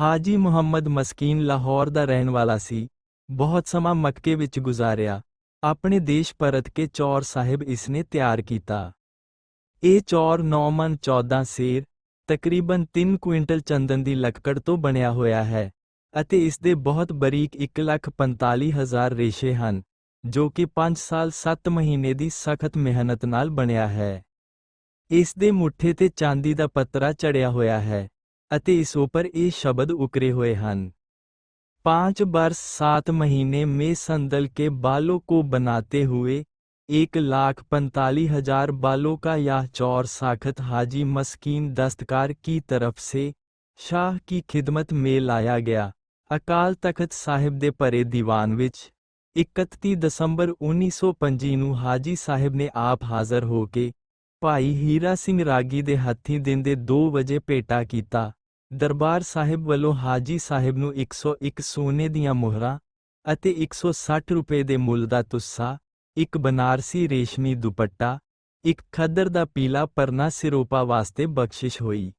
ਹਾਜੀ ਮੁਹੰਮਦ ਮਸਕੀਨ ਲਾਹੌਰ ਦਾ ਰਹਿਣ ਵਾਲਾ ਸੀ। ਬਹੁਤ ਸਮਾਂ ਮੱਕੇ ਵਿੱਚ ਗੁਜ਼ਾਰਿਆ। ਆਪਣੇ ਦੇਸ਼ ਪਰਤ ਕੇ ਚੌਰ ਸਾਹਿਬ ਇਸਨੇ ਤਿਆਰ ਕੀਤਾ। ਇਹ ਚੌਰ 9 ਮਨ 14 ਸੇਰ, ਤਕਰੀਬਨ 3 ਕੁਇੰਟਲ ਚੰਦਨ ਦੀ ਲੱਕੜ ਤੋਂ ਬਣਿਆ ਹੋਇਆ ਹੈ ਅਤੇ ਇਸ ਦੇ ਬਹੁਤ ਬਰੀਕ 145000 ਰੇਸ਼ੇ ਹਨ, ਜੋ ਕਿ 5 ਸਾਲ 7 ਮਹੀਨੇ ਦੀ ਸਖਤ ਮਿਹਨਤ ਨਾਲ ਬਣਿਆ ਹੈ। ਇਸ ਦੇ ਮੁੱਠੇ ਤੇ ਚਾਂਦੀ ਦਾ ਪੱਤਰਾ ਚੜਿਆ ਹੋਇਆ ਹੈ। ਅਤੇ ਇਸ ਉੱਪਰ ਇਹ ਸ਼ਬਦ ਉਕਰੇ ਹੋਏ ਹਨ पांच वर्ष सात महीने में संदल के बालों को बनाते हुए एक लाख पैंतालीस हजार बालों का यह चौर साखत हाजी मस्कीन दस्तकार की तरफ से शाह की खिदमत में लाया गया ਅਕਾਲ ਤਖਤ ਸਾਹਿਬ ਦੇ ਭਰੇ ਦੀਵਾਨ ਵਿੱਚ 31 ਦਸੰਬਰ 1925 ਨੂੰ ਹਾਜੀ ਸਾਹਿਬ ਨੇ ਆਪ ਹਾਜ਼ਰ ਹੋ ਕੇ ਭਾਈ ਹੀਰਾ ਸਿੰਘ ਰਾਗੀ ਦੇ ਹੱਥੀਂ ਦਿਨ ਦੇ 2 ਵਜੇ ਭੇਟਾ ਕੀਤਾ ਦਰਬਾਰ ਸਾਹਿਬ ਵੱਲੋਂ ਹਾਜੀ ਸਾਹਿਬ ਨੂੰ 101 ਸੋਨੇ ਦੀਆਂ ਮੋਹਰਾਂ ਅਤੇ 160 ਰੁਪਏ ਦੇ ਮੁੱਲ ਦਾ ਤੁਸਾ, ਇੱਕ ਬਨਾਰਸੀ ਰੇਸ਼ਮੀ ਦੁਪੱਟਾ, ਇੱਕ ਖੱਦਰ ਦਾ ਪੀਲਾ ਪਰਨਾ ਸਿਰੋਪਾ ਵਾਸਤੇ ਬਖਸ਼ਿਸ਼ ਹੋਈ।